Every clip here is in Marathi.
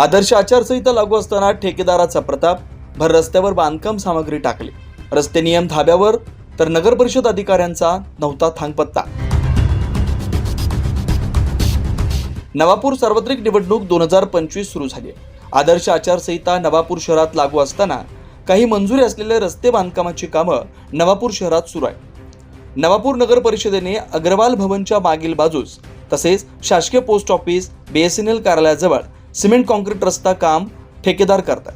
आदर्श आचारसंहिता लागू असताना ठेकेदाराचा प्रताप भर रस्त्यावर बांधकाम सामग्री टाकली. रस्ते नियम धाब्यावर तर नगर परिषद अधिकाऱ्यांचा नव्हता थांगपत्ता. नवापूर सार्वत्रिक निवडणूक दोन हजार पंचवीस सुरू झाली. आदर्श आचारसंहिता नवापूर शहरात लागू असताना काही मंजुरी असलेले रस्ते बांधकामाची कामं नवापूर शहरात सुरू आहे नवापूर नगर परिषदेने अग्रवाल भवनच्या मागील बाजूस तसेच शासकीय पोस्ट ऑफिस बीएसएनएल कार्यालयाजवळ सिमेंट कॉन्क्रीट रस्ता काम ठेकेदार करतात.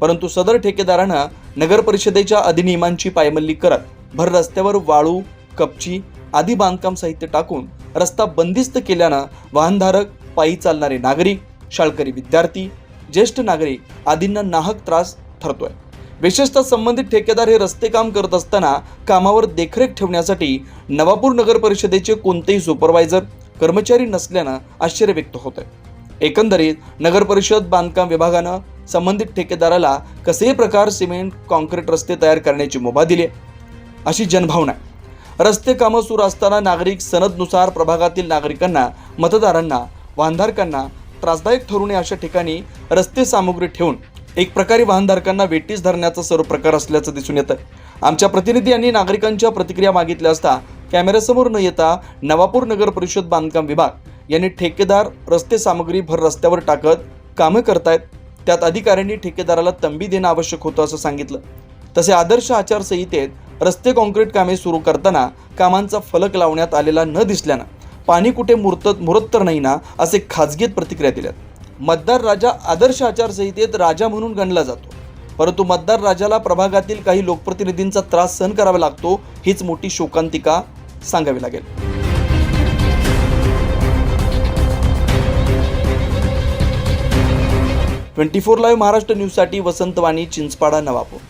परंतु सदर ठेकेदारानं नगर परिषदेच्या अधिनियमांची पायमल्ली करत भर रस्त्यावर वाळू कपची आदी बांधकाम साहित्य टाकून रस्ता बंदिस्त केल्यानं वाहनधारक पायी चालणारे नागरिक शाळकरी विद्यार्थी ज्येष्ठ नागरिक आदींना नाहक त्रास ठरतोय. विशेषतः संबंधित ठेकेदार हे रस्ते काम करत असताना कामावर देखरेख ठेवण्यासाठी नवापूर नगर परिषदेचे कोणतेही सुपरवायझर कर्मचारी नसल्यानं आश्चर्य व्यक्त होत आहे एकंदरीत नगरपरिषद बांधकाम विभागानं संबंधित ठेकेदाराला कसेही प्रकार सिमेंट कॉन्क्रीट रस्ते तयार करण्याची मुभा दिली अशी जनभावना रस्ते कामं सुरू असताना नागरिक सनदनुसार प्रभागातील नागरिकांना मतदारांना वाहनधारकांना त्रासदायक ठरू नये अशा ठिकाणी रस्ते सामुग्री ठेवून एक प्रकारे वाहनधारकांना वेटीस धरण्याचा सर्व प्रकार असल्याचं दिसून येतं आमच्या प्रतिनिधी यांनी नागरिकांच्या प्रतिक्रिया मागितल्या असता कॅमेऱ्यासमोर न येता नवापूर नगर परिषद बांधकाम विभाग यांनी ठेकेदार रस्ते सामग्री भर रस्त्यावर टाकत कामं करतायत. त्यात अधिकाऱ्यांनी ठेकेदाराला तंबी देणं आवश्यक होतं असं सांगितलं. तसे आदर्श आचारसंहितेत रस्ते काँक्रीट कामे सुरू करताना कामांचा फलक लावण्यात आलेला न दिसल्यानं पाणी कुठे मुरत मुरत तर नाही ना असे खाजगीत प्रतिक्रिया दिल्यात. मतदार राजा आदर्श आचारसंहितेत राजा म्हणून गणला जातो. परंतु मतदार राजाला प्रभागातील काही लोकप्रतिनिधींचा त्रास सहन करावा लागतो हीच मोठी शोकांतिका सांगावी लागेल. ट्वेंटी फोर लाईव्ह महाराष्ट्र न्यूजसाठी वसंतवाणी चिंचपाडा नवापूर.